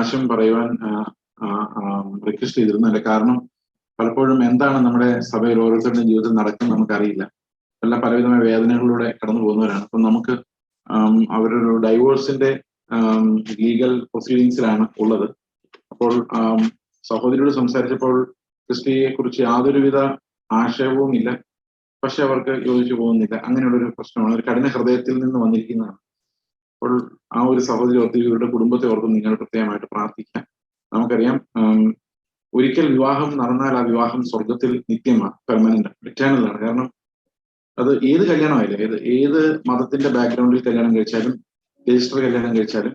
ആശം പറയുവാൻ റിക്വസ്റ്റ് ചെയ്തിരുന്നതിന്റെ കാരണം പലപ്പോഴും എന്താണ് നമ്മുടെ സഭയിൽ ഓരോരുത്തരുടെയും ജീവിതത്തിൽ നടക്കുന്നത് നമുക്കറിയില്ല. എല്ലാം പലവിധമായ വേദനകളിലൂടെ കടന്നു പോകുന്നവരാണ്. അപ്പം നമുക്ക് അവരൊരു ഡൈവോഴ്സിന്റെ ലീഗൽ പ്രൊസീഡിങ്സിലാണ് ഉള്ളത്. അപ്പോൾ സഹോദരിയോട് സംസാരിച്ചപ്പോൾ ക്രിസ്റ്റിയെ കുറിച്ച് യാതൊരുവിധ ആക്ഷേപവും ഇല്ല പക്ഷെ അവർക്ക് യോജിച്ചു പോകുന്നില്ല. അങ്ങനെയുള്ളൊരു പ്രശ്നമാണ്. ഒരു കഠിന ഹൃദയത്തിൽ നിന്ന് വന്നിരിക്കുന്നതാണ്. അപ്പോൾ ആ ഒരു സഹോദരി ഓർത്ത് ഇവരുടെ കുടുംബത്തെ ഓർത്ത് നിങ്ങൾ പ്രത്യേകമായിട്ട് പ്രാർത്ഥിക്കാം. നമുക്കറിയാം ഒരിക്കൽ വിവാഹം നടന്നാൽ ആ വിവാഹം സ്വർഗത്തിൽ നിത്യമാണ് പെർമനന്റ് ആണ് കാരണം അത് ഏത് കല്യാണമായാലും ഏത് ഏത് മതത്തിന്റെ ബാക്ക്ഗ്രൗണ്ടിൽ കല്യാണം കഴിച്ചാലും രജിസ്റ്റർ കല്യാണം കഴിച്ചാലും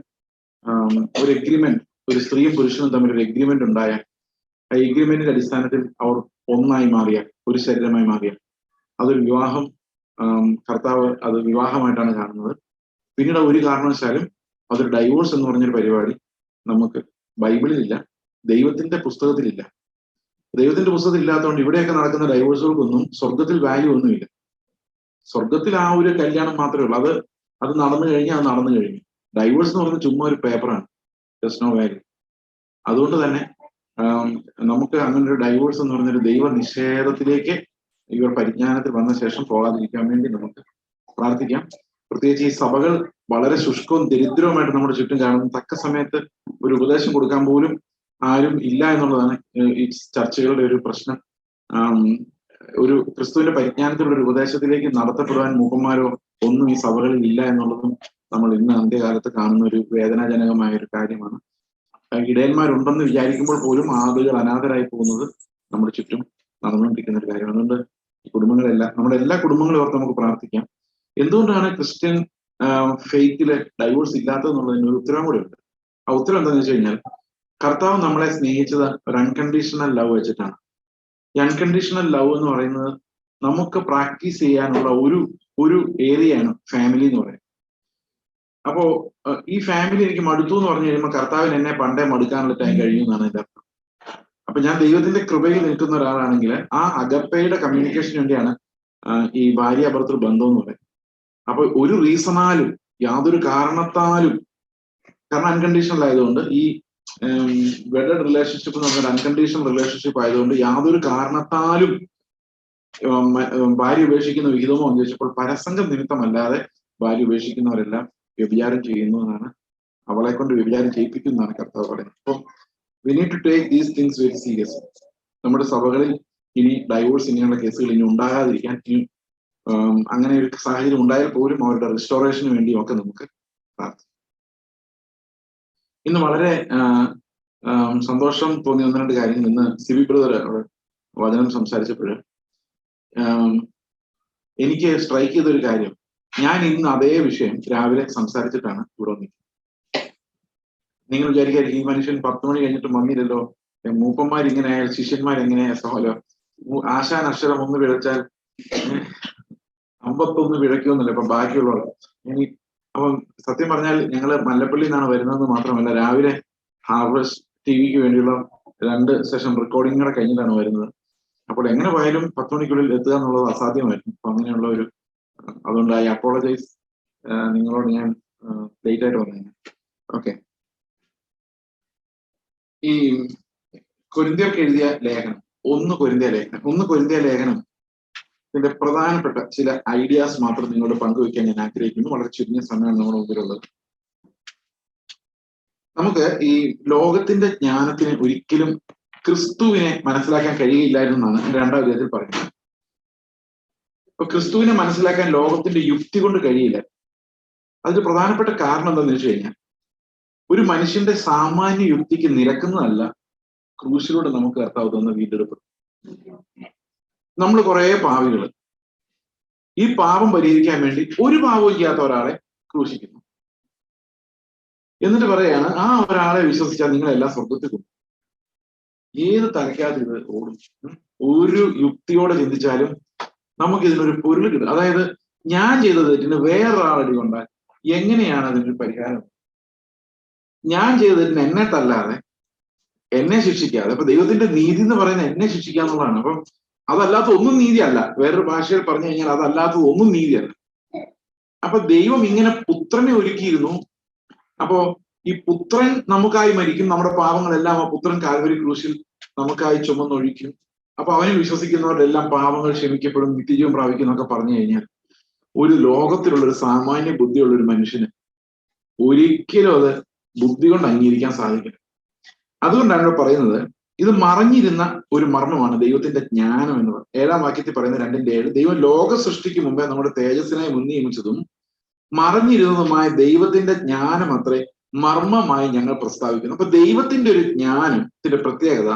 ഒരു എഗ്രിമെന്റ് ഒരു സ്ത്രീയും പുരുഷനും തമ്മിൽ ഒരു എഗ്രിമെന്റ് ഉണ്ടായാൽ ആ എഗ്രിമെന്റിന്റെ അടിസ്ഥാനത്തിൽ അവർ ഒന്നായി മാറിയാൽ ഒരു ശരീരമായി മാറിയാൽ അതൊരു വിവാഹം കർത്താവ് അത് വിവാഹമായിട്ടാണ് കാണുന്നത്. പിന്നീട് ഒരു കാരണവശാലും അതൊരു ഡൈവോഴ്സ് എന്ന് പറഞ്ഞൊരു പരിപാടി നമുക്ക് ബൈബിളിലില്ല ദൈവത്തിന്റെ പുസ്തകത്തിലില്ല. ദൈവത്തിന്റെ പുസ്തകത്തിൽ ഇല്ലാത്തതുകൊണ്ട് ഇവിടെയൊക്കെ നടക്കുന്ന ഡൈവോഴ്സുകൾക്കൊന്നും സ്വർഗത്തിൽ വാല്യൂ ഒന്നുമില്ല. സ്വർഗത്തിൽ ആ ഒരു കല്യാണം മാത്രമേ ഉള്ളൂ. അത് അത് നടന്നു കഴിഞ്ഞാൽ അത് നടന്നു കഴിഞ്ഞു. ഡൈവോഴ്സ് എന്ന് പറയുന്നത് ചുമ്മാ ഒരു പേപ്പറാണ് ജസ്റ്റ് നോ വാല്യൂ അതുകൊണ്ട് തന്നെ നമുക്ക് അങ്ങനെ ഒരു ഡൈവോഴ്സ് എന്ന് പറഞ്ഞൊരു ദൈവ നിഷേധത്തിലേക്ക് ഇവർ പരിജ്ഞാനത്തിൽ വന്ന ശേഷം പോകാതിരിക്കാൻ വേണ്ടി നമുക്ക് പ്രാർത്ഥിക്കാം. പ്രത്യേകിച്ച് ഈ സഭകൾ വളരെ ശുഷ്കവും ദരിദ്രവുമായിട്ട് നമ്മുടെ ചുറ്റും കാണുന്നു. തക്ക സമയത്ത് ഒരു ഉപദേശം കൊടുക്കാൻ പോലും ആരും ഇല്ല എന്നുള്ളതാണ് ഈ ചർച്ചകളുടെ ഒരു പ്രശ്നം. ഒരു ക്രിസ്തുവിന്റെ പരിജ്ഞാനത്തിലുള്ള ഒരു ഉപദേശത്തിലേക്ക് നടത്തപ്പെടുവാൻ മുഖന്മാരോ ഒന്നും ഈ സഭകളിൽ ഇല്ല എന്നുള്ളതും നമ്മൾ ഇന്ന് അന്ത്യകാലത്ത് കാണുന്ന ഒരു വേദനാജനകമായ ഒരു കാര്യമാണ്. ഇടയന്മാരുണ്ടെന്ന് വിചാരിക്കുമ്പോൾ പോലും ആളുകൾ അനാഥരായി പോകുന്നത് നമ്മുടെ ചുറ്റും നടന്നുകൊണ്ടിരിക്കുന്ന ഒരു കാര്യമാണ്. അതുകൊണ്ട് കുടുംബങ്ങളെല്ലാം നമ്മുടെ എല്ലാ കുടുംബങ്ങളെ ഓർത്ത് നമുക്ക് പ്രാർത്ഥിക്കാം. എന്തുകൊണ്ടാണ് ക്രിസ്ത്യൻ ഫെയ്ത്തിൽ ഡൈവോഴ്സ് ഇല്ലാത്തത് എന്നുള്ളതിന് ഒരു ഉത്തരം കൂടെ ഉണ്ട്. ആ ഉത്തരം എന്താണെന്ന് വെച്ച് കഴിഞ്ഞാൽ കർത്താവ് നമ്മളെ സ്നേഹിച്ചത് ഒരു അൺകണ്ടീഷണൽ ലവ് വെച്ചിട്ടാണ്. ഈ അൺകണ്ടീഷണൽ ലവ് എന്ന് പറയുന്നത് നമുക്ക് പ്രാക്ടീസ് ചെയ്യാനുള്ള ഒരു ഒരു ഏരിയയാണ് ഫാമിലി എന്ന് പറയുന്നത്. അപ്പോ ഈ ഫാമിലി എനിക്ക് മടുത്തു എന്ന് പറഞ്ഞു കഴിയുമ്പോൾ കർത്താവിന് എന്നെ പണ്ടേ മടുക്കാനുള്ള ടൈം കഴിയും എന്നാണ് എന്റെ അർത്ഥം. അപ്പൊ ഞാൻ ദൈവത്തിന്റെ കൃപയിൽ നിൽക്കുന്ന ഒരാളാണെങ്കിൽ ആ അഗപ്പയുടെ കമ്മ്യൂണിക്കേഷന് വേണ്ടിയാണ് ഈ ഭാര്യ ഭർത്തൃ ബന്ധം എന്ന് പറയുന്നത്. അപ്പൊ ഒരു റീസണാലും യാതൊരു കാരണത്താലും കാരണം അൺകണ്ടീഷണൽ ആയതുകൊണ്ട് ഈ വെഡഡ് റിലേഷൻഷിപ്പ് എന്ന് പറഞ്ഞാൽ അൺകണ്ടീഷണൽ റിലേഷൻഷിപ്പ് ആയതുകൊണ്ട് യാതൊരു കാരണത്താലും ഭാര്യ ഉപേക്ഷിക്കുന്ന വിഹിതമോ എന്ന് ചോദിച്ചപ്പോൾ പരസംഗം നിമിത്തമല്ലാതെ ഭാര്യ ഉപേക്ഷിക്കുന്നവരെല്ലാം വ്യഭിചാരം ചെയ്യുന്നു എന്നാണ് അവളെ കൊണ്ട് വ്യഭിചാരം ചെയ്യിപ്പിക്കുന്നതാണ് കർത്താവ് പറയുന്നത്. അപ്പം we need to take these things very serious നമ്മുടെ സഭകളിൽ ഇനി ഡൈവോഴ്സ് ഇങ്ങനെയുള്ള കേസുകൾ ഇനി ഉണ്ടാകാതിരിക്കാൻ അങ്ങനെ ഒരു സാഹചര്യം ഉണ്ടായാൽ പോലും അവരുടെ റിസ്റ്റോറേഷന് വേണ്ടിയും ഒക്കെ നമുക്ക് പ്രാർത്ഥിക്കാം. ഇന്ന് വളരെ സന്തോഷം തോന്നിയ ഒന്ന് രണ്ട് കാര്യങ്ങൾ ഇന്ന് സിബി ബ്രദർ വചനം സംസാരിച്ചപ്പോൾ എനിക്ക് സ്ട്രൈക്ക് ചെയ്തൊരു കാര്യം. ഞാൻ ഇന്ന് അതേ വിഷയം രാവിലെ സംസാരിച്ചിട്ടാണ് ഇവിടെ വന്നിരിക്കുന്നത്. നിങ്ങൾ വിചാരിക്കായിരിക്കും ഈ മനുഷ്യൻ പത്ത് മണി കഴിഞ്ഞിട്ട് വന്നില്ലല്ലോ. മൂപ്പന്മാരിങ്ങനെ എങ്ങനെയാ സഹോലോ ആശാൻ അക്ഷരം ഒന്ന് പിഴച്ചാൽ ഏ, അമ്പത്തൊന്ന് പിഴയ്ക്കൊന്നുമില്ല ഇപ്പൊ ബാക്കിയുള്ളവർ. ഇനി അപ്പം സത്യം പറഞ്ഞാൽ ഞങ്ങൾ മല്ലപ്പള്ളി നിന്നാണ് വരുന്നതെന്ന് മാത്രമല്ല രാവിലെ ഹാർവസ്റ്റ് ടി വിക്ക് വേണ്ടിയുള്ള രണ്ട് സെഷൻ റെക്കോർഡിംഗ് കൂടെ കഴിഞ്ഞിട്ടാണ് വരുന്നത്. അപ്പോൾ എങ്ങനെ പോയാലും പത്ത് മണിക്കുള്ളിൽ എത്തുക എന്നുള്ളത് അസാധ്യമായിരുന്നു. അപ്പൊ അങ്ങനെയുള്ള ഒരു അതുകൊണ്ട് ഐ അപ്പോളജൈസ് നിങ്ങളോട് ഞാൻ ലേറ്റ് ആയിട്ട് വന്നു ഓക്കെ ഈ കൊരിന്തിയൊക്കെ എഴുതിയ ലേഖനം ഒന്ന് കൊരിന്തിയ ലേഖനം ഒന്ന് കൊരിന്തിയ ലേഖനം ഇതിന്റെ പ്രധാനപ്പെട്ട ചില ഐഡിയാസ് മാത്രം നിങ്ങളോട് പങ്കുവയ്ക്കാൻ ഞാൻ ആഗ്രഹിക്കുന്നു. വളരെ ചുരുങ്ങിയ സമയമാണ് നമ്മുടെ മുമ്പിലുള്ളത്. നമുക്ക് ഈ ലോകത്തിന്റെ ജ്ഞാനത്തിന് ഒരിക്കലും ക്രിസ്തുവിനെ മനസ്സിലാക്കാൻ കഴിയില്ല എന്നാണ് രണ്ടാം വിധത്തിൽ പറയുന്നത്. അപ്പൊ ക്രിസ്തുവിനെ മനസ്സിലാക്കാൻ ലോകത്തിന്റെ യുക്തി കൊണ്ട് കഴിയില്ല. അതിന് പ്രധാനപ്പെട്ട കാരണം എന്താണെന്ന് വെച്ച് കഴിഞ്ഞാൽ ഒരു മനുഷ്യന്റെ സാമാന്യ യുക്തിക്ക് നിരക്കുന്നതല്ല ക്രൂശിലൂടെ നമുക്ക് കർത്താവ് തന്ന വീണ്ടെടുപ്പ്. നമ്മൾ കുറെ പാവികൾ ഈ പാപം പരിഹരിക്കാൻ വേണ്ടി ഒരു പാപവും ചെയ്യാത്ത ഒരാളെ ക്രൂശിക്കുന്നു. എന്നിട്ട് പറയാണ് ആ ഒരാളെ വിശ്വസിച്ചാൽ നിങ്ങളെല്ലാം സ്വർഗത്തിൽ കൊണ്ടു ഏത് തലയ്ക്കകത്ത് ഇത് ഓടും. ഒരു യുക്തിയോടെ ചിന്തിച്ചാലും നമുക്ക് ഇതിനൊരു പൊരുൾ കിട്ടും. അതായത് ഞാൻ ചെയ്ത തെറ്റിന് വേറൊരാളടി കൊണ്ടാൽ എങ്ങനെയാണ് അതിനൊരു പരിഹാരം? ഞാൻ ചെയ്ത തെറ്റിന് എന്നെ തല്ലാതെ എന്നെ ശിക്ഷിക്കാതെ അപ്പൊ ദൈവത്തിന്റെ നീതി എന്ന് പറയുന്നത് എന്നെ ശിക്ഷിക്കുക എന്നുള്ളതാണ് അപ്പം അതല്ലാത്ത ഒന്നും നീതിയല്ല. വേറൊരു ഭാഷയിൽ പറഞ്ഞു കഴിഞ്ഞാൽ അതല്ലാത്തത് ഒന്നും നീതിയല്ല. അപ്പൊ ദൈവം ഇങ്ങനെ പുത്രനെ ഒരുക്കിയിരുന്നു. അപ്പോ ഈ പുത്രൻ നമുക്കായി മരിക്കും. നമ്മുടെ പാവങ്ങളെല്ലാം ആ പുത്രൻ കാൽവരി ക്രൂശിൽ നമുക്കായി ചുമന്നൊഴിക്കും. അപ്പൊ അവനെ വിശ്വസിക്കുന്നവരുടെ എല്ലാം പാവങ്ങൾ ക്ഷമിക്കപ്പെടും നിത്യജീവൻ പ്രാപിക്കും എന്നൊക്കെ പറഞ്ഞു കഴിഞ്ഞാൽ ഒരു ലോകത്തിലുള്ള ഒരു സാമാന്യ ബുദ്ധിയുള്ള ഒരു മനുഷ്യന് ഒരിക്കലും അത് ബുദ്ധി കൊണ്ട് അംഗീകരിക്കാൻ സാധിക്കില്ല. അതുകൊണ്ടാണ് പറയുന്നത് ഇത് മറഞ്ഞിരുന്ന ഒരു മർമ്മമാണ് ദൈവത്തിന്റെ ജ്ഞാനം എന്ന് പറയുന്നത്. ഏഴാം വാക്യത്തിൽ പറയുന്ന രണ്ടിന്റെ ഏഴ് ദൈവം ലോക സൃഷ്ടിക്ക് മുമ്പേ നമ്മുടെ തേജസ്സിനായി മുന്നിയമിച്ചതും മറഞ്ഞിരുന്നതുമായ ദൈവത്തിന്റെ ജ്ഞാനം അത്രേ മർമ്മമായി ഞങ്ങൾ പ്രസ്താവിക്കുന്നു. അപ്പൊ ദൈവത്തിന്റെ ഒരു ജ്ഞാനത്തിന്റെ പ്രത്യേകത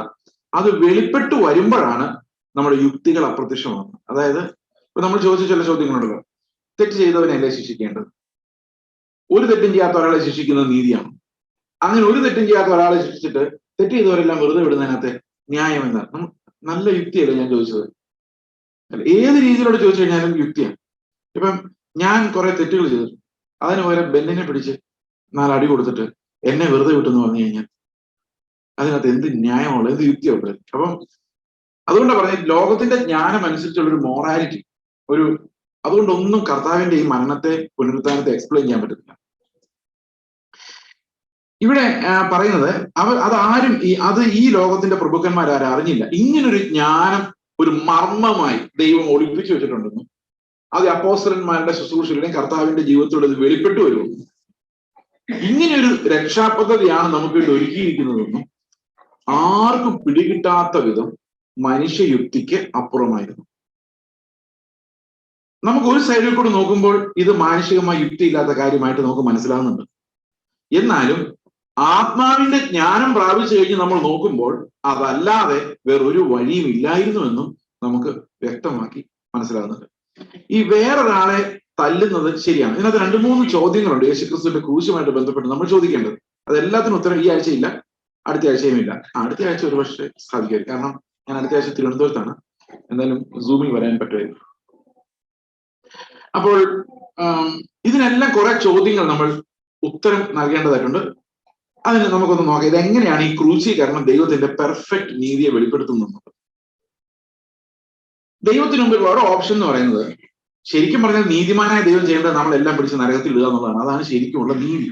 അത് വെളിപ്പെട്ടു വരുമ്പോഴാണ് നമ്മുടെ യുക്തികൾ അപ്രത്യക്ഷമാകുന്നത്. അതായത് ഇപ്പൊ നമ്മൾ ചോദിച്ച ചില ചോദ്യങ്ങളുണ്ടല്ലോ. തെറ്റ് ചെയ്തവനല്ലേ ശിക്ഷിക്കേണ്ടത്? ഒരു തെറ്റും ചെയ്യാത്ത ഒരാളെ ശിക്ഷിക്കുന്നത് നീതിയാണ്. അങ്ങനെ ഒരു തെറ്റും ചെയ്യാത്ത ഒരാളെ ശിക്ഷിച്ചിട്ട് തെറ്റ് ചെയ്തവരെല്ലാം വെറുതെ വിടുന്നതിനകത്ത് ന്യായം എന്താണ് നല്ല യുക്തിയല്ലേ ഞാൻ ചോദിച്ചത്? ഏത് രീതിയിലൂടെ ചോദിച്ചു കഴിഞ്ഞാലും യുക്തിയാണ്. ഇപ്പം ഞാൻ കുറെ തെറ്റുകൾ ചെയ്തു. അതിന് പകരം ബെന്നിനെ പിടിച്ച് നാലടി കൊടുത്തിട്ട് എന്നെ വെറുതെ വിട്ടെന്ന് പറഞ്ഞു കഴിഞ്ഞാൽ അതിനകത്ത് എന്ത് ന്യായമുള്ള എന്ത് യുക്തിയുള്ളത്? അപ്പം അതുകൊണ്ടാണ് പറഞ്ഞത് ലോകത്തിന്റെ ജ്ഞാനം അനുസരിച്ചുള്ള ഒരു മോറാലിറ്റി ഒരു അതുകൊണ്ടൊന്നും കർത്താവിന്റെ ഈ മരണത്തെ പുനരുത്ഥാനത്തെ എക്സ്പ്ലെയിൻ ചെയ്യാൻ പറ്റത്തില്ല. ഇവിടെ പറയുന്നത് അവർ അതാരും ഈ അത് ഈ ലോകത്തിന്റെ പ്രഭുക്കന്മാരാരും അറിഞ്ഞില്ല. ഇങ്ങനൊരു ജ്ഞാനം ഒരു മർമ്മമായി ദൈവം ഒളിപ്പിച്ചു വെച്ചിട്ടുണ്ടെന്നും. അത് അപ്പോസ്റ്റലന്മാരുടെ ശുശ്രൂഷയിലും കർത്താവിന്റെ ജീവിതത്തിലൂടെ വെളിപ്പെട്ടു വരുമെന്നും. ഇങ്ങനെയൊരു രക്ഷാപദ്ധതിയാണ് നമുക്ക് വേണ്ടി ഒരുക്കിയിരിക്കുന്നതെന്നും ആർക്കും പിടികിട്ടാത്ത വിധം മനുഷ്യയുക്തിക്ക് അപ്പുറമായിരുന്നു. നമുക്ക് ഒരു സൈഡിൽ കൂടെ നോക്കുമ്പോൾ ഇത് മാനുഷികമായി യുക്തിയില്ലാത്ത കാര്യമായിട്ട് നമുക്ക് മനസ്സിലാകുന്നുണ്ട് എന്നാലും ആത്മാവിന്റെ ജ്ഞാനം പ്രാപിച്ചു കഴിഞ്ഞ് നമ്മൾ നോക്കുമ്പോൾ അതല്ലാതെ വേറൊരു വഴിയും ഇല്ലായിരുന്നുവെന്നും നമുക്ക് വ്യക്തമാക്കി മനസ്സിലാകുന്നുണ്ട്. ഈ വേറൊരാളെ തല്ലുന്നത് ശരിയാണ്. ഇതിനകത്ത് രണ്ട് മൂന്ന് ചോദ്യങ്ങളുണ്ട്. യേശുക്രിസ്തുവിന്റെ ക്രൂശുമായിട്ട് ബന്ധപ്പെട്ട് നമ്മൾ ചോദിക്കേണ്ടത്. അതെല്ലാത്തിനും ഉത്തരം ഈ ആഴ്ചയില്ല അടുത്ത ആഴ്ചയും ഇല്ല. അടുത്ത ആഴ്ച ഒരു പക്ഷേ സാധിക്കും കാരണം ഞാൻ അടുത്ത ആഴ്ച തിരുവനന്തപുരത്താണ്. എന്തായാലും സൂമിൽ വരാൻ പറ്റുമായിരുന്നു അപ്പോൾ ഇതിനെല്ലാം കുറെ ചോദ്യങ്ങൾ നമ്മൾ ഉത്തരം നൽകേണ്ടതായിട്ടുണ്ട്. അതിന് നമുക്കൊന്ന് നോക്കാം. ഇതെങ്ങനെയാണ് ഈ ക്രൂശീകരണം ദൈവത്തിന്റെ പെർഫെക്റ്റ് നീതിയെ വെളിപ്പെടുത്തുന്നത്? ദൈവത്തിന് മുമ്പിൽ ഓരോ ഓപ്ഷൻ എന്ന് പറയുന്നത് ശരിക്കും പറഞ്ഞാൽ നീതിമാനായ ദൈവം ചെയ്യേണ്ടത് നമ്മളെല്ലാം പിടിച്ച് നരകത്തിൽ ഇടുക എന്നുള്ളതാണ്. അതാണ് ശരിക്കുമുള്ള നീതി.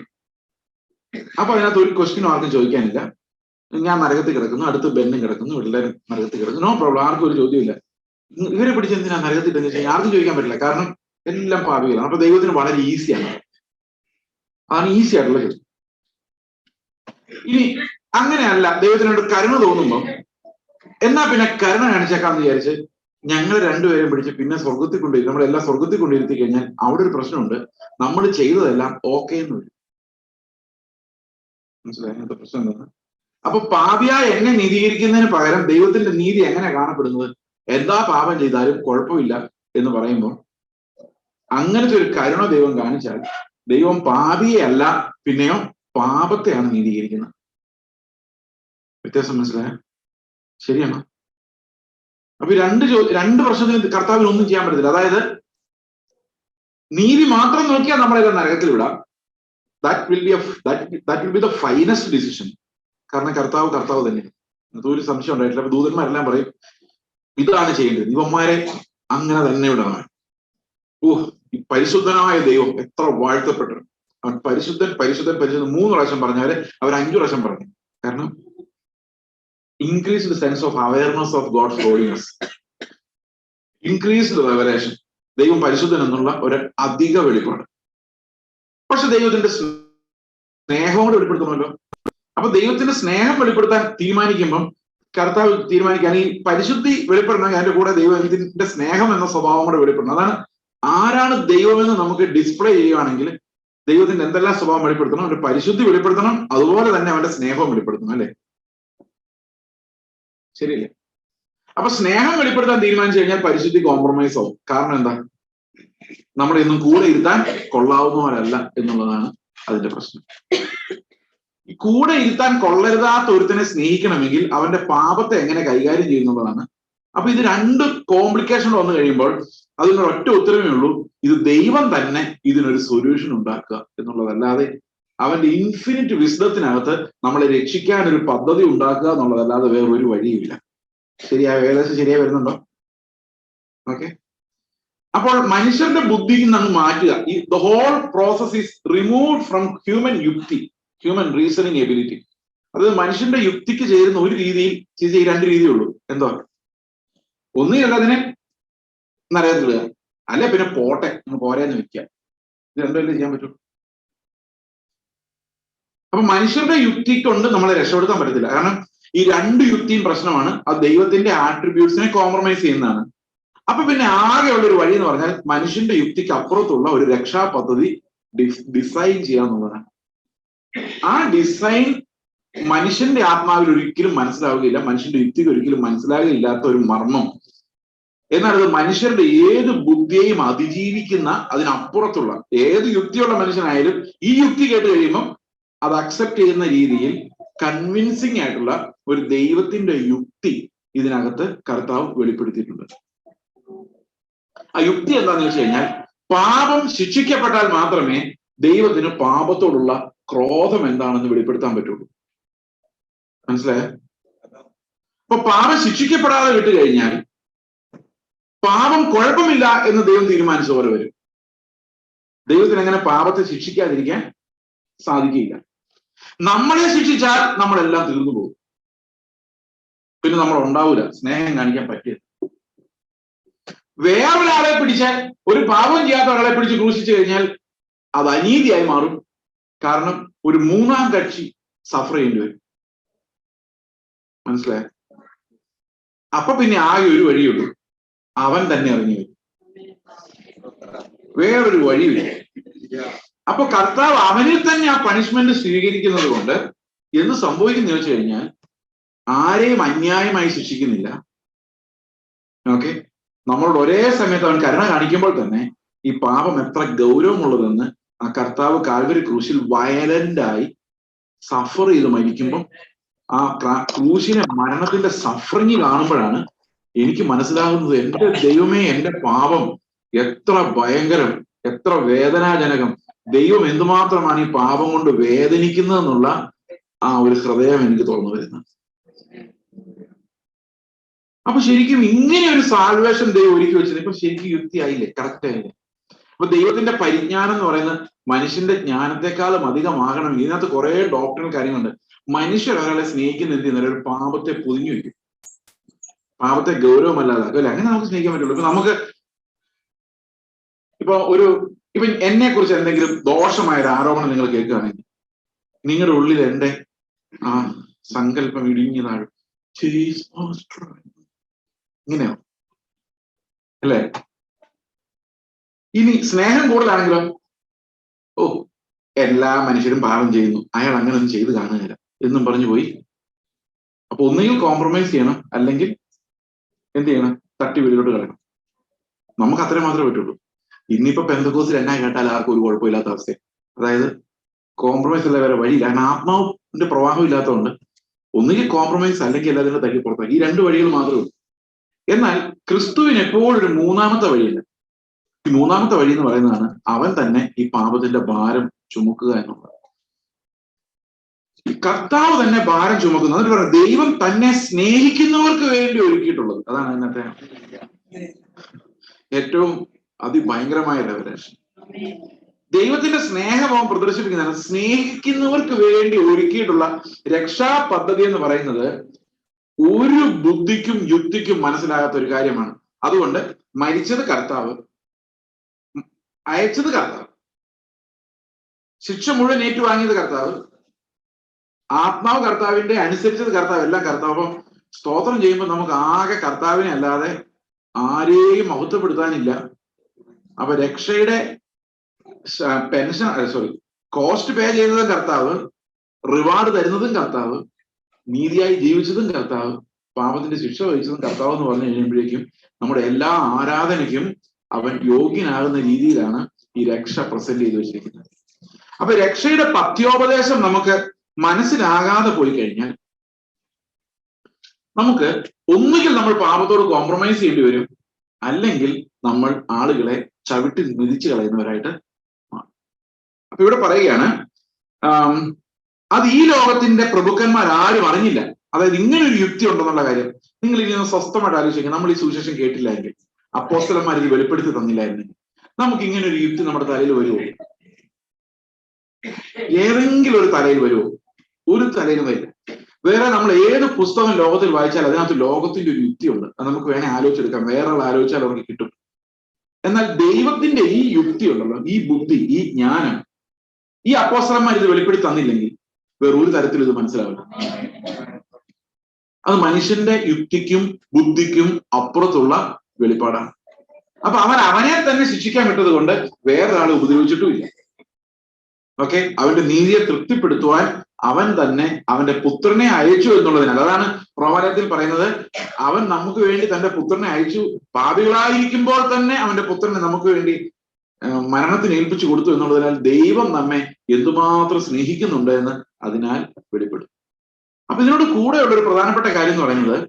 അപ്പൊ അതിനകത്ത് ഒരു ക്വസ്റ്റ്യനും ആർക്കും ചോദിക്കാനില്ല. ഞാൻ നരകത്തിൽ കിടക്കുന്നു അടുത്ത് ബെന്നും കിടക്കുന്നു എല്ലാവരും നരകത്തിൽ കിടക്കുന്നു. നോ പ്രോബ്ലം ആർക്കും ഒരു ചോദ്യമില്ല ഇവരെ പിടിച്ച് എന്തിനാ നരകത്തിൽ ഇട്ടെന്ന് വെച്ചാൽ ആർക്കും ചോദിക്കാൻ പറ്റില്ല. കാരണം എല്ലാം പാപികളാണ്. അപ്പൊ ദൈവത്തിന് വളരെ ഈസിയാണ് അതാണ് ഈസി ആയിട്ടുള്ള ചോദ്യം ഇനി അങ്ങനെയല്ല ദൈവത്തിനോട് കരുണ തോന്നുമ്പോൾ എന്നാ പിന്നെ കരുണ കാണിച്ചേക്കാന്ന് വിചാരിച്ച് ഞങ്ങൾ രണ്ടുപേരും പിടിച്ച് പിന്നെ സ്വർഗത്തിൽ കൊണ്ടുപോയി നമ്മളെല്ലാം സ്വർഗത്തിൽ കൊണ്ടിരുത്തി കഴിഞ്ഞാൽ അവിടെ ഒരു പ്രശ്നമുണ്ട്. നമ്മൾ ചെയ്തതെല്ലാം ഓക്കെ എന്ന് വരും. മനസ്സിലായി? അങ്ങനത്തെ പ്രശ്നം എന്താണ് അപ്പൊ പാപിയായ എന്നെ നീതീകരിക്കുന്നതിന് പകരം ദൈവത്തിന്റെ നീതി എങ്ങനെ കാണപ്പെടുന്നത്? എന്താ പാപം ചെയ്താലും കുഴപ്പമില്ല എന്ന് പറയുമ്പോൾ അങ്ങനത്തെ ഒരു കരുണ ദൈവം കാണിച്ചാൽ ദൈവം പാപിയെ അല്ല പിന്നെയോ പാപത്തെയാണ് നീതീകരിക്കുന്നത്. വ്യത്യാസം മനസ്സിലായ? ശരിയാണോ. അപ്പൊ രണ്ട് രണ്ട് പ്രശ്നത്തിന് കർത്താവിന് ഒന്നും ചെയ്യാൻ പറ്റത്തില്ല. അതായത് നീതി മാത്രം നോക്കിയാൽ നമ്മളെല്ലാം നരകത്തിൽ വിടാം that will be that will be the finest decision കാരണം കർത്താവ് കർത്താവ് തന്നെയാണ് അത് ഒരു സംശയം ഉണ്ടായിട്ടില്ല. അപ്പൊ ദൂതന്മാരെല്ലാം പറയും ഇതാണ് ചെയ്യേണ്ടത്. ദൈവന്മാരെ അങ്ങനെ തന്നെ വിടണം. ഓ ഈ പരിശുദ്ധനായ ദൈവം എത്ര വാഴ്ത്തപ്പെട്ടു പരിശുദ്ധൻ പരിശുദ്ധൻ പരിശുദ്ധൻ മൂന്ന് പ്രാവശ്യം പറഞ്ഞവര് അവർ അഞ്ചു പ്രാവശ്യം പറഞ്ഞു. കാരണം increased sense of awareness of God's holiness increased revelation ദൈവം പരിശുദ്ധൻ എന്നുള്ള ഒരു അധിക വെളിപ്പാട്. പക്ഷെ ദൈവത്തിന്റെ സ്നേഹം കൂടെ വെളിപ്പെടുത്തണമല്ലോ. അപ്പൊ ദൈവത്തിന്റെ സ്നേഹം വെളിപ്പെടുത്താൻ തീരുമാനിക്കുമ്പം കർത്താവ് തീരുമാനിക്കാൻ ഈ പരിശുദ്ധി വെളിപ്പെടണമെങ്കിൽ അതിന്റെ കൂടെ ദൈവത്തിന്റെ സ്നേഹം എന്ന സ്വഭാവം കൂടെ വെളിപ്പെടണം അതാണ് ആരാണ് ദൈവമെന്ന് നമുക്ക് ഡിസ്പ്ലേ ചെയ്യുകയാണെങ്കിൽ ദൈവത്തിന്റെ എന്തെല്ലാം സ്വഭാവം വെളിപ്പെടുത്തണം അവന്റെ പരിശുദ്ധി വെളിപ്പെടുത്തണം അതുപോലെ തന്നെ അവന്റെ സ്നേഹവും വെളിപ്പെടുത്തണം അല്ലെ? ശരിയല്ലേ? അപ്പൊ സ്നേഹം വെളിപ്പെടുത്താൻ തീരുമാനിച്ചു കഴിഞ്ഞാൽ പരിശുദ്ധി കോംപ്രമൈസ് ആവും. കാരണം എന്താ? നമ്മൾ ഇന്നും കൂടെ ഇരുത്താൻ കൊള്ളാവുന്നവരല്ല എന്നുള്ളതാണ് അതിന്റെ പ്രശ്നം. കൂടെ ഇരുത്താൻ കൊള്ളരുതാത്ത ഒരുത്തനെ സ്നേഹിക്കണമെങ്കിൽ അവന്റെ പാപത്തെ എങ്ങനെ കൈകാര്യം ചെയ്യുന്നുള്ളതാണ്. അപ്പൊ ഇത് രണ്ട് കോംപ്ലിക്കേഷൻ വന്നു കഴിയുമ്പോൾ അതിനൊരു ഒറ്റ ഉത്തരവേ ഉള്ളൂ. ഇത് ദൈവം തന്നെ ഇതിനൊരു സൊല്യൂഷൻ ഉണ്ടാക്കുക എന്നുള്ളതല്ലാതെ അവന്റെ ഇൻഫിനിറ്റ് വിസ്ഡത്തിനകത്ത് നമ്മളെ രക്ഷിക്കാൻ ഒരു പദ്ധതി ഉണ്ടാക്കുക എന്നുള്ളതല്ലാതെ വേറൊരു വഴിയുമില്ല. ശരിയായ ഏകദേശം ശരിയായി വരുന്നുണ്ടോ? ഓക്കെ അപ്പോൾ മനുഷ്യന്റെ ബുദ്ധിയിൽ നിന്ന് മാറ്റുക. ഈ the whole process is remove from human യുക്തി ഹ്യൂമൻ റീസണിങ് എബിലിറ്റി അതായത് മനുഷ്യന്റെ യുക്തിക്ക് ചേരുന്ന ഒരു രീതിയിൽ രണ്ട് രീതിയുള്ളൂ എന്തോ? ഒന്നുകിൽ അതിനെ നരകത്തിടുക അല്ലെ പിന്നെ പോട്ടെ ഒന്ന് പോരേന്ന് വെക്കുക ഇത് രണ്ടുപേരും ചെയ്യാൻ പറ്റും? അപ്പൊ മനുഷ്യരുടെ യുക്തി കൊണ്ട് നമ്മളെ രക്ഷപ്പെടുത്താൻ പറ്റത്തില്ല. കാരണം ഈ രണ്ട് യുക്തിയും പ്രശ്നമാണ്. അത് ദൈവത്തിന്റെ ആട്രിബ്യൂട്ട്സിനെ കോംപ്രമൈസ് ചെയ്യുന്നതാണ്. അപ്പൊ പിന്നെ ആകെയുള്ള ഒരു വഴി എന്ന് പറഞ്ഞാൽ മനുഷ്യന്റെ യുക്തിക്ക് അപ്പുറത്തുള്ള ഒരു രക്ഷാ പദ്ധതി ഡിസൈൻ ചെയ്യാന്നുള്ളതാണ് ആ ഡിസൈൻ മനുഷ്യന്റെ ആത്മാവിൽ ഒരിക്കലും മനസ്സിലാവുകയില്ല. മനുഷ്യന്റെ യുക്തിക്ക് ഒരിക്കലും മനസ്സിലാകുകയില്ലാത്ത ഒരു മർമ്മം എന്നാൽ അത് മനുഷ്യരുടെ ഏത് ബുദ്ധിയെയും അതിജീവിക്കുന്ന അതിനപ്പുറത്തുള്ള ഏത് യുക്തിയുള്ള മനുഷ്യനായാലും ഈ യുക്തി കേട്ട് കഴിയുമ്പോൾ അത് അക്സെപ്റ്റ് ചെയ്യുന്ന രീതിയിൽ കൺവിൻസിങ് ആയിട്ടുള്ള ഒരു ദൈവത്തിന്റെ യുക്തി ഇതിനകത്ത് കർത്താവ് വെളിപ്പെടുത്തിയിട്ടുണ്ട്. ആ യുക്തി എന്താന്ന് വെച്ച് കഴിഞ്ഞാൽ പാപം ശിക്ഷിക്കപ്പെട്ടാൽ മാത്രമേ ദൈവത്തിന് പാപത്തോടുള്ള ക്രോധം എന്താണെന്ന് വെളിപ്പെടുത്താൻ പറ്റുള്ളൂ. മനസ്സിലായ? അപ്പൊ പാപം ശിക്ഷിക്കപ്പെടാതെ വിട്ടു കഴിഞ്ഞാൽ പാപം കുഴപ്പമില്ല എന്ന് ദൈവം തീരുമാനിച്ച പോലെ വരും. ദൈവത്തിന് അങ്ങനെ പാപത്തെ ശിക്ഷിക്കാതിരിക്കാൻ സാധിക്കില്ല. നമ്മളെ ശിക്ഷിച്ചാൽ നമ്മളെല്ലാം തീർന്നു പോകും. പിന്നെ നമ്മൾ ഉണ്ടാവൂല. സ്നേഹം കാണിക്കാൻ പറ്റില്ല. വേറൊരാളെ പിടിച്ച് ഒരു പാപം ചെയ്യാത്ത ഒരാളെ പിടിച്ച് ക്രൂശിച്ചു കഴിഞ്ഞാൽ അത് അനീതിയായി മാറും. കാരണം ഒരു മൂന്നാം കക്ഷി സഫർ ചെയ്യേണ്ടി വരും. മനസ്സിലായ? അപ്പൊ പിന്നെ ആകെ ഒരു വഴിയുള്ളൂ. അവൻ തന്നെ ഇറങ്ങി വരും. വേറൊരു വഴിയില്ല. അപ്പൊ കർത്താവ് അവനിൽ തന്നെ ആ പണിഷ്മെന്റ് സ്വീകരിക്കുന്നത് കൊണ്ട് എന്ത് സംഭവിക്കുന്നു ചോദിച്ചു കഴിഞ്ഞാൽ ആരെയും അന്യായമായി ശിക്ഷിക്കുന്നില്ല. ഓക്കെ നമ്മളോട് ഒരേ സമയത്ത് അവൻ കരുണ കാണിക്കുമ്പോൾ തന്നെ ഈ പാപം എത്ര ഗൗരവമുള്ളതെന്ന് ആ കർത്താവ് കാൽവരി ക്രൂശിൽ വയലന്റായി സഫർ ചെയ്ത് മരിക്കുമ്പോൾ ആ ക്രൂശിനെ മരണത്തിന്റെ സഫറിങ് കാണുമ്പോഴാണ് എനിക്ക് മനസ്സിലാകുന്നത് എന്റെ ദൈവമേ എന്റെ പാപം എത്ര ഭയങ്കരം എത്ര വേദനാജനകം. ദൈവം എന്തുമാത്രമാണ് ഈ പാപം കൊണ്ട് വേദനിക്കുന്നതെന്നുള്ള ആ ഒരു ഹൃദയം എനിക്ക് തുറന്നു വരുന്നത് അപ്പൊ ശരിക്കും ഇങ്ങനെ ഒരു സാൽവേഷൻ ദൈവം ഒരുക്കി വെച്ചത് ഇപ്പൊ ശരിക്കും യുക്തിയായില്ലേ കറക്റ്റ് ആയില്ലേ? അപ്പൊ ദൈവത്തിന്റെ പരിജ്ഞാനം എന്ന് പറയുന്നത് മനുഷ്യന്റെ ജ്ഞാനത്തെക്കാളും അധികമാകണം. ഇതിനകത്ത് കുറെ ഡോക്ടറിന് കാര്യങ്ങളുണ്ട്. മനുഷ്യർ ഒരാളെ സ്നേഹിക്കുന്ന എന്ത് ചെയ്യുന്ന ഒരു പാപത്തെ പൊതിഞ്ഞു വെക്കും പാപത്തെ ഗൗരവമല്ലാതാക്കും അല്ലെ അങ്ങനെ നമുക്ക് സ്നേഹിക്കാൻ പറ്റുള്ളൂ ഇപ്പൊ നമുക്ക് ഇപ്പൊ ഒരു ഇപ്പൊ എന്നെ കുറിച്ച് എന്തെങ്കിലും ദോഷമായ ഒരു ആരോപണം നിങ്ങൾ കേൾക്കുകയാണെങ്കിൽ നിങ്ങളുടെ ഉള്ളിൽ എന്റെ ആ സങ്കല്പം ഇടിഞ്ഞതാഴും. ഇങ്ങനെയോ? അല്ലേ? ഇനി സ്നേഹം കൂടുതലാണെങ്കിലോ? ഓ എല്ലാ മനുഷ്യരും പാപം ചെയ്യുന്നു. അയാൾ അങ്ങനെ ഒന്നും ചെയ്ത് കാണുകയില്ല. എന്നും പറഞ്ഞു പോയി. അപ്പൊ ഒന്നുകിൽ കോംപ്രമൈസ് ചെയ്യണം. അല്ലെങ്കിൽ എന്ത് ചെയ്യണം? തട്ടി വെളിയിലോട്ട് കളയണം. നമുക്ക് അത്രേ മാത്രമേ പറ്റുള്ളൂ. ഇന്നിപ്പോ പെന്തക്കോസിൽ എന്നാ കേട്ടാൽ ആർക്കും ഒരു കുഴപ്പമില്ലാത്ത അവസ്ഥ അതായത് കോംപ്രമൈസ് അല്ല വേറെ വഴിയില്ല. കാരണം ആത്മാവിന്റെ പ്രവാഹം ഇല്ലാത്തതുകൊണ്ട് ഒന്നുകിൽ കോംപ്രമൈസ് അല്ലെങ്കിൽ എല്ലാത്തിനും തല്ലി പുറത്താക്കി. ഈ രണ്ട് വഴികൾ മാത്രമേ ഉള്ളൂ. എന്നാൽ ക്രിസ്തുവിന് എപ്പോഴും ഒരു മൂന്നാമത്തെ വഴിയില്ല. ഈ മൂന്നാമത്തെ വഴി എന്ന് പറയുന്നതാണ് അവൻ തന്നെ ഈ പാപത്തിന്റെ ഭാരം ചുമക്കുക എന്നുള്ളത്. കർത്താവ് തന്നെ ഭാരം ചുമക്കുന്നു. അതിന് പറയാം ദൈവം തന്നെ സ്നേഹിക്കുന്നവർക്ക് വേണ്ടി ഒരുക്കിയിട്ടുള്ളത്. അതാണ് ഇന്നത്തെ ഏറ്റവും അതിഭയങ്കരമായ റെവലേഷൻ ദൈവത്തിന്റെ സ്നേഹം അവൻ പ്രദർശിപ്പിക്കുന്നതാണ് സ്നേഹിക്കുന്നവർക്ക് വേണ്ടി ഒരുക്കിയിട്ടുള്ള രക്ഷാ പദ്ധതി എന്ന് പറയുന്നത് ഒരു ബുദ്ധിക്കും യുക്തിക്കും മനസ്സിലാകാത്ത ഒരു കാര്യമാണ്. അതുകൊണ്ട് മരിച്ചത് കർത്താവ് അയച്ചത് കർത്താവ്. ശിക്ഷ മുഴുവൻ ഏറ്റുവാങ്ങിയത് കർത്താവ്. ആത്മാവ് കർത്താവിന്റെ അനുസരിച്ചത് കർത്താവ് എല്ലാം കർത്താവ്. അപ്പം സ്തോത്രം ചെയ്യുമ്പോൾ നമുക്ക് ആകെ കർത്താവിനെ അല്ലാതെ ആരെയും മഹത്വപ്പെടുത്താനില്ല. അപ്പൊ രക്ഷയുടെ പെൻഷൻ സോറി കോസ്റ്റ് പേ ചെയ്യുന്നതും കർത്താവ് റിവാർഡ് തരുന്നതും കർത്താവ് നീതിയായി ജീവിച്ചതും കർത്താവ് പാപത്തിന്റെ ശിക്ഷ വഹിച്ചതും കർത്താവ് എന്ന് പറഞ്ഞു കഴിയുമ്പോഴേക്കും നമ്മുടെ എല്ലാ ആരാധനയ്ക്കും അവൻ യോഗ്യനാകുന്ന രീതിയിലാണ് ഈ രക്ഷ പ്രസന്റ് ചെയ്ത് വെച്ചിരിക്കുന്നത് അപ്പൊ രക്ഷയുടെ പത്യോപദേശം നമുക്ക് മനസ്സിലാകാതെ പോയി കഴിഞ്ഞാൽ നമുക്ക് ഒന്നുകിൽ നമ്മൾ പാപത്തോട് കോംപ്രമൈസ് ചെയ്യേണ്ടി വരും. അല്ലെങ്കിൽ നമ്മൾ ആളുകളെ ചവിട്ടി മിതിച്ചു കളയുന്നവരായിട്ട് അപ്പൊ ഇവിടെ പറയുകയാണ് അത് ഈ ലോകത്തിന്റെ പ്രഭുക്കന്മാർ ആരും അറിഞ്ഞില്ല. അതായത് ഇങ്ങനെ ഒരു യുക്തി ഉണ്ടെന്നുള്ള കാര്യം നിങ്ങൾ ഇനി സ്വസ്ഥമായിട്ട് ആലോചിക്കുക നമ്മൾ ഈ സുവിശേഷം കേട്ടില്ലായെങ്കിൽ അപ്പോസ്റ്റലന്മാർ ഇത് വെളിപ്പെടുത്തി തന്നില്ലായിരുന്നെങ്കിൽ. നമുക്ക് ഇങ്ങനെ ഒരു യുക്തി നമ്മുടെ തലയിൽ വരുമോ? ഏതെങ്കിലും ഒരു തലയിൽ വരുമോ? ഒരു തലയിലും വരില്ല. വേറെ നമ്മൾ ഏത് പുസ്തകം ലോകത്തിൽ വായിച്ചാൽ അതിനകത്ത് ലോകത്തിന്റെ ഒരു യുക്തിയുണ്ട്. അത് നമുക്ക് വേണേ ആലോചിച്ചെടുക്കാം. വേറെ ആൾ ആലോചിച്ചാൽ അവർക്ക് കിട്ടും. എന്നാൽ ദൈവത്തിന്റെ ഈ യുക്തി ഉണ്ടല്ലോ ഈ ബുദ്ധി ഈ ജ്ഞാനം ഈ അപ്പോസ്തലന്മാർ ഇത് വെളിപ്പെടുത്തി തന്നില്ലെങ്കിൽ വേറെ ഒരു തരത്തിൽ ഇത് മനസ്സിലാവില്ല. അത് മനുഷ്യന്റെ യുക്തിക്കും ബുദ്ധിക്കും അപ്പുറത്തുള്ള വെളിപ്പാടാണ്. അപ്പൊ അവൻ അവനെ തന്നെ ശിക്ഷിക്കാൻ വിട്ടത് കൊണ്ട് വേറൊരാളെ ഉപദ്രവിച്ചിട്ടുമില്ല. ഓക്കെ? അവന്റെ നീതിയെ തൃപ്തിപ്പെടുത്തുവാൻ അവൻ തന്നെ അവന്റെ പുത്രനെ അയച്ചു എന്നുള്ളതിനാൽ. അതാണ് പ്രവചനത്തിൽ പറയുന്നത്. അവൻ നമുക്ക് വേണ്ടി തന്റെ പുത്രനെ അയച്ചു. പാപികളായിരിക്കുമ്പോൾ തന്നെ അവന്റെ പുത്രനെ നമുക്ക് വേണ്ടി മരണത്തിന് ഏൽപ്പിച്ചു കൊടുത്തു എന്നുള്ളതിനാൽ ദൈവം നമ്മെ എന്തുമാത്രം സ്നേഹിക്കുന്നുണ്ട് എന്ന് അതിനാൽ വെളിപ്പെടും. അപ്പൊ ഇതിനോട് കൂടെയുള്ള ഒരു പ്രധാനപ്പെട്ട കാര്യം എന്ന് പറയുന്നത്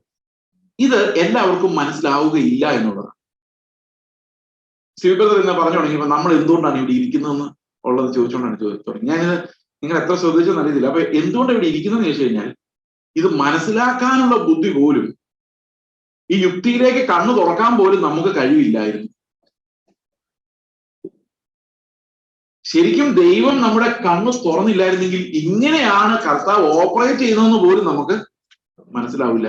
ഇത് എല്ലാവർക്കും മനസ്സിലാവുകയില്ല എന്നുള്ളതാണ്. സ്വീകൃതർ എന്ന് പറഞ്ഞു തുടങ്ങിയപ്പോ നമ്മൾ എന്തുകൊണ്ടാണ് ഇവിടെ ഇരിക്കുന്നതെന്ന് ഉള്ളത് ചോദിച്ചുകൊണ്ടാണ് ചോദിച്ചു തുടങ്ങി ഞാനിത് നിങ്ങൾ എത്ര ശ്രദ്ധിച്ചെന്ന് അറിയത്തില്ല. അപ്പൊ എന്തുകൊണ്ട് ഇവിടെ ഇരിക്കുന്നതെന്ന് ചോദിച്ചു കഴിഞ്ഞാൽ ഇത് മനസ്സിലാക്കാനുള്ള ബുദ്ധി പോലും ഈ യുക്തിയിലേക്ക് കണ്ണു തുറക്കാൻ പോലും നമുക്ക് കഴിവില്ലായിരുന്നു. ശരിക്കും ദൈവം നമ്മുടെ കണ്ണ് തുറന്നില്ലായിരുന്നെങ്കിൽ ഇങ്ങനെയാണ് കർത്താവ് ഓപ്പറേറ്റ് ചെയ്യുന്നതെന്ന് പോലും നമുക്ക് മനസ്സിലാവില്ല.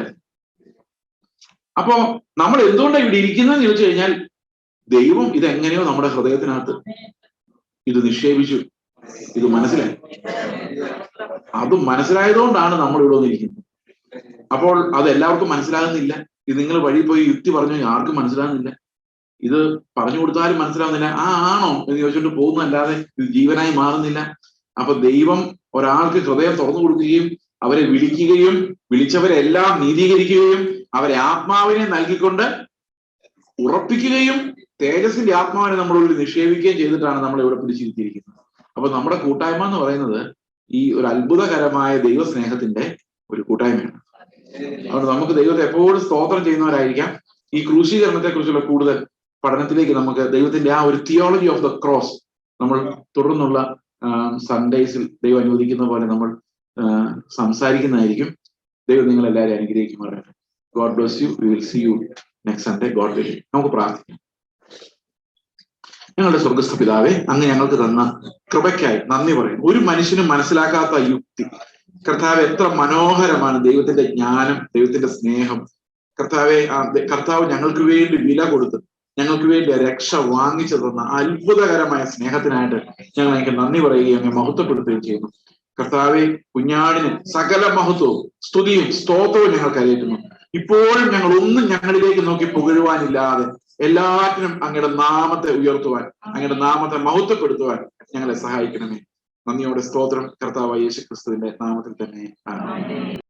അപ്പോ നമ്മൾ എന്തുകൊണ്ടാണ് ഇവിടെ ഇരിക്കുന്നതെന്ന് ചോദിച്ചു കഴിഞ്ഞാൽ ദൈവം ഇതെങ്ങനെയോ നമ്മുടെ ഹൃദയത്തിനകത്ത് ഇത് നിക്ഷേപിച്ചു. ഇത് മനസ്സിലായി? അത് മനസ്സിലായതുകൊണ്ടാണ് നമ്മൾ ഇവിടെ വന്നിരിക്കുന്നത്. അപ്പോൾ അത് എല്ലാവർക്കും മനസ്സിലാകുന്നില്ല. ഇത് നിങ്ങൾ വഴി പോയി യുക്തി പറഞ്ഞു ആർക്കും മനസ്സിലാകുന്നില്ല. ഇത് പറഞ്ഞു കൊടുത്താലും മനസ്സിലാവുന്നില്ല ആ ആണോ എന്ന് ചോദിച്ചുകൊണ്ട് പോകുന്നല്ലാതെ ഇത് ജീവനായി മാറുന്നില്ല. അപ്പൊ ദൈവം ഒരാൾക്ക് ഹൃദയം തുറന്നു കൊടുക്കുകയും അവരെ വിളിക്കുകയും വിളിച്ചവരെല്ലാം നീതീകരിക്കുകയും അവരെ ആത്മാവിനെ നൽകിക്കൊണ്ട് ഉറപ്പിക്കുകയും തേജസ്സിന്റെ ആത്മാവിനെ നമ്മളുള്ളിൽ നിക്ഷേപിക്കുകയും ചെയ്തിട്ടാണ് നമ്മൾ ഇവിടെ പിടിച്ചിരുത്തിയിരിക്കുന്നത്. അപ്പൊ നമ്മുടെ കൂട്ടായ്മ എന്ന് പറയുന്നത് ഈ ഒരു അത്ഭുതകരമായ ദൈവസ്നേഹത്തിന്റെ ഒരു കൂട്ടായ്മയാണ്. അതുകൊണ്ട് നമുക്ക് ദൈവത്തെ എപ്പോഴും സ്തോത്രം ചെയ്യുന്നവരായിരിക്കാം. ഈ ക്രൂശീകരണത്തെ കുറിച്ചുള്ള കൂടുതൽ പഠനത്തിലേക്ക് നമുക്ക് ദൈവത്തിന്റെ ആ ഒരു തിയോളജി ഓഫ് ദ ക്രോസ് നമ്മൾ തുടർന്നുള്ള സൺഡേസിൽ ദൈവം അനുവദിക്കുന്ന പോലെ നമ്മൾ സംസാരിക്കുന്നതായിരിക്കും. ദൈവം നിങ്ങൾ എല്ലാവരെയും അനുഗ്രഹിക്കുമാറാകട്ടെ God bless you will see you next Sunday God bless you നമുക്ക് പ്രാർത്ഥിക്കാം. ഞങ്ങളുടെ സ്വർഗസ്ഥ പിതാവെ അങ്ങ് ഞങ്ങൾക്ക് തന്ന കൃപയ്ക്കായി നന്ദി പറയും ഒരു മനുഷ്യനും മനസ്സിലാക്കാത്ത യുക്തി. കർത്താവ് എത്ര മനോഹരമാണ് ദൈവത്തിന്റെ ജ്ഞാനം ദൈവത്തിന്റെ സ്നേഹം. കർത്താവെ കർത്താവ് ഞങ്ങൾക്ക് വേണ്ടി വില കൊടുത്ത് ഞങ്ങൾക്ക് വേണ്ടി രക്ഷ വാങ്ങിച്ചു തന്ന അത്ഭുതകരമായ സ്നേഹത്തിനായിട്ട് ഞങ്ങൾ എനിക്ക് നന്ദി പറയുകയും അങ്ങ് മഹത്വപ്പെടുത്തുകയും ചെയ്യുന്നു. കർത്താവെ കുഞ്ഞാടിന് സകല മഹത്വവും സ്തുതിയും സ്തോത്രവും ഞങ്ങൾ കരയറ്റുന്നു ഇപ്പോഴും ഞങ്ങൾ ഒന്നും ഞങ്ങളിലേക്ക് നോക്കി പുകഴുവാനില്ലാതെ എല്ലാറ്റിനും അങ്ങയുടെ നാമത്തെ ഉയർത്തുവാൻ അങ്ങയുടെ നാമത്തെ മഹത്വപ്പെടുത്തുവാൻ ഞങ്ങളെ സഹായിക്കണമേ. നന്ദിയോടെ സ്തോത്രം. കർത്താവ് യേശു ക്രിസ്തുവിന്റെ നാമത്തിൽ തന്നെ.